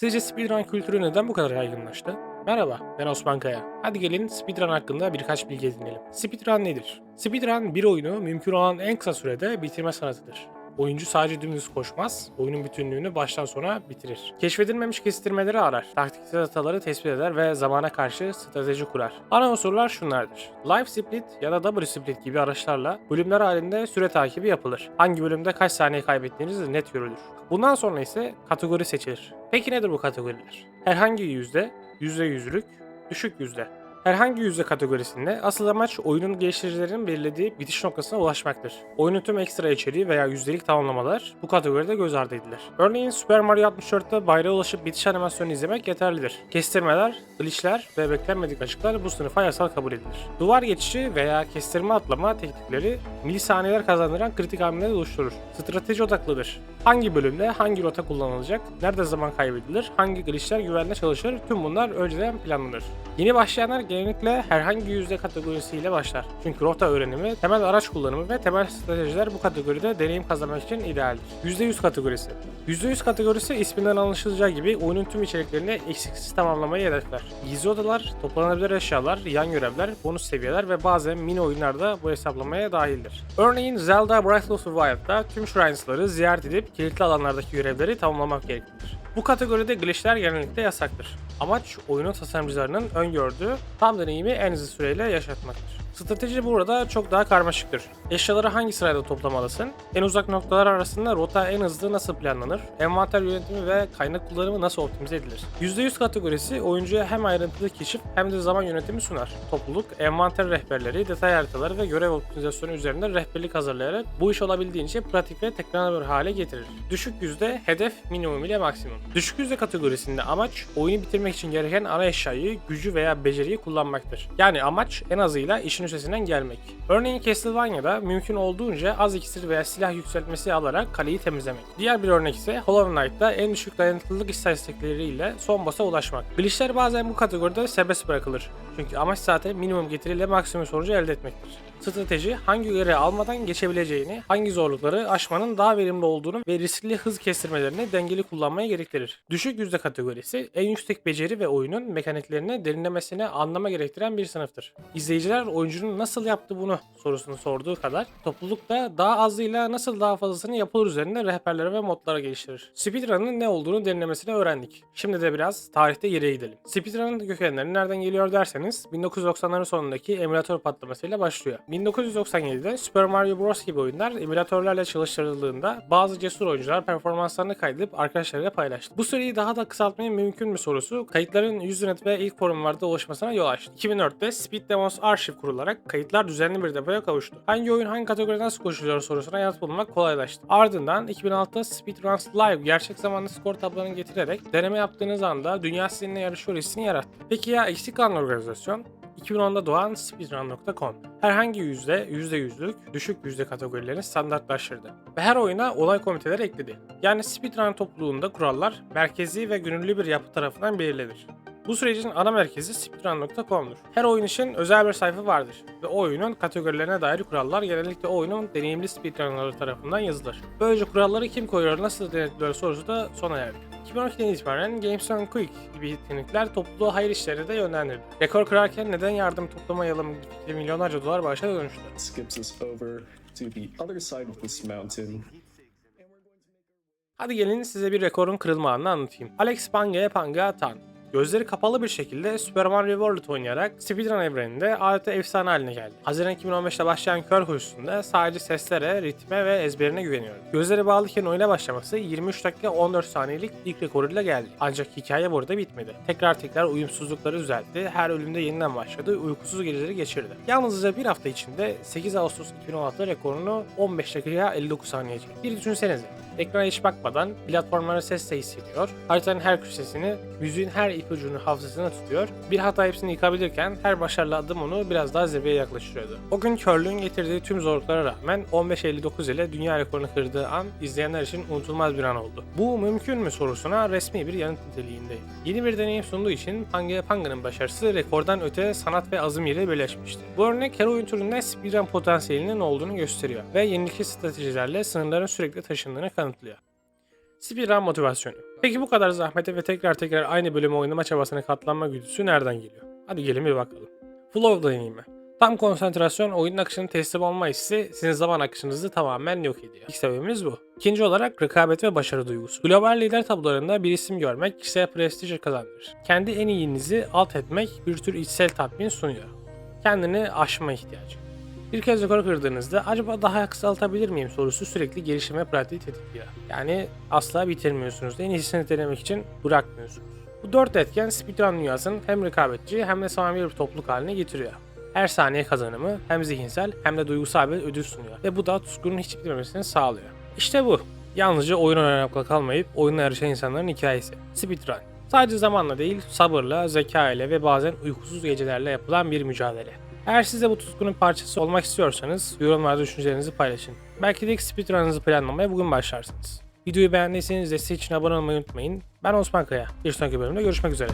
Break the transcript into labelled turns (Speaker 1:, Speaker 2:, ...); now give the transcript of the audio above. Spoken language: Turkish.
Speaker 1: Sizce speedrun kültürü neden bu kadar yaygınlaştı? Merhaba, ben Osman Kaya. Hadi gelin speedrun hakkında birkaç bilgi edinelim. Speedrun nedir? Speedrun bir oyunu mümkün olan en kısa sürede bitirme sanatıdır. Oyuncu sadece dümdüz koşmaz, oyunun bütünlüğünü baştan sona bitirir. Keşfedilmemiş kestirmeleri arar, taktiksel hataları tespit eder ve zamana karşı strateji kurar. Ana unsurlar şunlardır. Live split ya da double split gibi araçlarla bölümler halinde süre takibi yapılır. Hangi bölümde kaç saniye kaybettiğiniz net görülür. Bundan sonra ise kategori seçilir. Peki nedir bu kategoriler? Herhangi yüzde, yüzde yüzlük, düşük yüzde. Herhangi yüzde kategorisinde asıl amaç oyunun geliştiricilerinin belirlediği bitiş noktasına ulaşmaktır. Oyunun tüm ekstra içeriği veya yüzdelik tamamlamalar bu kategoride göz ardı edilir. Örneğin Super Mario 64'te bayrağa ulaşıp bitiş animasyonu izlemek yeterlidir. Kestirmeler, glitchler ve beklenmedik açıklar bu sınıfa yasal kabul edilir. Duvar geçişi veya kestirme atlama teknikleri milisaniyeler kazandıran kritik hamleleri oluşturur. Strateji odaklıdır. Hangi bölümde hangi rota kullanılacak, nerede zaman kaybedilir, hangi glitchler güvenle çalışır tüm bunlar önceden planlanır. Yeni başlayanlar genellikle herhangi yüzde kategorisiyle başlar. Çünkü rota öğrenimi, temel araç kullanımı ve temel stratejiler bu kategoride deneyim kazanmak için idealdir. %100 kategorisi %100 kategorisi isminden anlaşılacağı gibi oyunun tüm içeriklerini eksiksiz tamamlamayı hedefler. Gizli odalar, toplanabilir eşyalar, yan görevler, bonus seviyeler ve bazen mini oyunlar da bu hesaplamaya dahildir. Örneğin Zelda Breath of the Wild'da tüm Shrines'ları ziyaret edip kilitli alanlardaki görevleri tamamlamak gereklidir. Bu kategoride glitchler genellikle yasaktır. Amaç oyunun tasarımcılarının öngördüğü tam deneyimi en hızlı süreyle yaşatmaktır. Strateji burada çok daha karmaşıktır. Eşyaları hangi sırayla toplamalısın? En uzak noktalar arasında rota en hızlı nasıl planlanır? Envanter yönetimi ve kaynak kullanımı nasıl optimize edilir? %100 kategorisi oyuncuya hem ayrıntılı keşif hem de zaman yönetimi sunar. Topluluk, envanter rehberleri, detay haritaları ve görev optimizasyonu üzerinde rehberlik hazırlayarak bu iş olabildiğince pratik ve tekrarlanabilir hale getirir. Düşük yüzde hedef minimum ile maksimum. Düşük yüzde kategorisinde amaç oyunu bitirmek için gereken ana eşyayı, gücü veya beceriyi kullanmaktır. Yani amaç en azıyla işin üstesinden gelmek. Örneğin Castlevania'da mümkün olduğunca az iksir veya silah yükseltmesi alarak kaleyi temizlemek. Diğer bir örnek ise Hollow Knight'ta en düşük dayanıklılık istatistikleriyle son boss'a ulaşmak. Glitchler bazen bu kategoride serbest bırakılır. Çünkü amaç zaten minimum getiriyle maksimum sonucu elde etmektir. Strateji hangi görevi almadan geçebileceğini, hangi zorlukları aşmanın daha verimli olduğunu ve riskli hız kestirmelerini dengeli kullanmayı gerektirir. Düşük yüzde kategorisi en yüksek beceri ve oyunun mekaniklerini derinlemesine anlama gerektiren bir sınıftır. İzleyiciler oyuncunun nasıl yaptı bunu sorusunu sorduğu kadar topluluk da daha azıyla nasıl daha fazlasını yapılır üzerinde rehberleri ve modları geliştirir. Speedrun'ın ne olduğunu derinlemesine öğrendik. Şimdi de biraz tarihte geriye gidelim. Speedrun'ın kökenleri nereden geliyor derseniz 1990'ların sonundaki emülatör patlamasıyla başlıyor. 1997'de Super Mario Bros. gibi oyunlar emülatörlerle çalıştırıldığında bazı cesur oyuncular performanslarını kaydedip arkadaşlarıyla paylaştı. Bu süreyi daha da kısaltmayı mümkün mü sorusu kayıtların Usenet ve ilk forumlarda ulaşmasına yol açtı. 2004'te Speed Demos arşiv kurularak kayıtlar düzenli bir depoya kavuştu. Hangi oyun hangi kategoride nasıl koşuluyor sorusuna yanıt bulmak kolaylaştı. Ardından 2006'da Speedruns Live gerçek zamanlı skor tablolarını getirerek deneme yaptığınız anda dünya sizinle yarışıyor hissini yarattı. Peki ya eksik kalan organizasyon? 2010'da doğan speedrun.com herhangi yüzde, yüzde yüzlük, düşük yüzde kategorilerini standartlaştırdı ve her oyuna olay komiteleri ekledi. Yani speedrun topluluğunda kurallar merkezi ve gönüllü bir yapı tarafından belirlenir. Bu sürecin ana merkezi speedrun.com'dur. Her oyun için özel bir sayfa vardır ve o oyunun kategorilerine dair kurallar genellikle o oyunun deneyimli speedrunları tarafından yazılır. Böylece kuralları kim koyuyor, nasıl denetliyor sorusu da sona erdi. 2012'den itibaren Games on Quick gibi yetenekler topluluğu hayır işlerine de yönlendirdi. Rekor kırarken neden yardım toplamayalım fikri milyonlarca dolar bağışa dönüştü. Hadi gelin size bir rekorun kırılma anını anlatayım. Alex Panga'ya Panga Tan. Gözleri kapalı bir şekilde Super Mario World oynayarak speedrun evreninde adeta efsane haline geldi. Haziran 2015'te başlayan kör koşusunda sadece seslere, ritme ve ezberine güveniyor. Gözleri bağlıyken oyuna başlaması 23 dakika 14 saniyelik ilk rekoruyla geldi. Ancak hikaye burada bitmedi. Tekrar tekrar uyumsuzlukları düzeltti, her ölümde yeniden başladı, uykusuz geceleri geçirdi. Yalnızca bir hafta içinde 8 Ağustos 2016 rekorunu 15 dakika 59 saniye çekti. Bir düşünsenize. Ekrana hiç bakmadan platformlara ses de hissediyor. Haritanın her köşesini, müziğin her ipucunu hafızasına tutuyor. Bir hata hepsini yıkabilirken her başarılı adım onu biraz daha zirveye yaklaştırıyordu. O gün körlüğün getirdiği tüm zorluklara rağmen 15.59 ile dünya rekorunu kırdığı an izleyenler için unutulmaz bir an oldu. Bu mümkün mü sorusuna resmi bir yanıt niteliğindeydi. Yeni bir deneyim sunduğu için Pangea Panga'nın başarısı rekordan öte sanat ve azim ile birleşmişti. Bu örnek her oyun türünde speedrun potansiyelinin olduğunu gösteriyor ve yenilikçi stratejilerle sınırların sürekli taşındığını kanıtlıyor. Speedrun motivasyonu Peki bu kadar zahmete ve tekrar tekrar aynı bölümü oynama çabasına katlanma güdüsü nereden geliyor? Hadi gelin bir bakalım. Flow deneyimi. Tam konsantrasyon oyunun akışının teslim olma hissi sizin zaman akışınızı tamamen yok ediyor. İlk sebebimiz bu. İkinci olarak rekabet ve başarı duygusu. Global lider tablolarında bir isim görmek kişisel prestij kazandırır. Kendi en iyinizi alt etmek bir tür içsel tatmin sunuyor. Kendini aşma ihtiyacı. Bir kez rekor kırdığınızda acaba daha kısaltabilir miyim sorusu sürekli gelişim ve pratiği tetikliyor. Yani asla bitirmiyorsunuz en iyisini denemek için bırakmıyorsunuz. Bu dört etken speedrun dünyasının hem rekabetçi hem de samimi bir topluluk haline getiriyor. Her saniye kazanımı hem zihinsel hem de duygusal bir ödül sunuyor ve bu da tutkunun hiç bitmemesini sağlıyor. İşte bu. Yalnızca oyun oynamakla kalmayıp oyunla yarışan insanların hikayesi. Speedrun. Sadece zamanla değil, sabırla, zeka ile ve bazen uykusuz gecelerle yapılan bir mücadele. Eğer siz de bu tutkunun parçası olmak istiyorsanız yorumlarda düşüncelerinizi paylaşın. Belki de ilk speedrun'ınızı planlamaya bugün başlarsınız. Videoyu beğendiyseniz desteği için abone olmayı unutmayın. Ben Osman Kaya. Bir sonraki bölümde görüşmek üzere.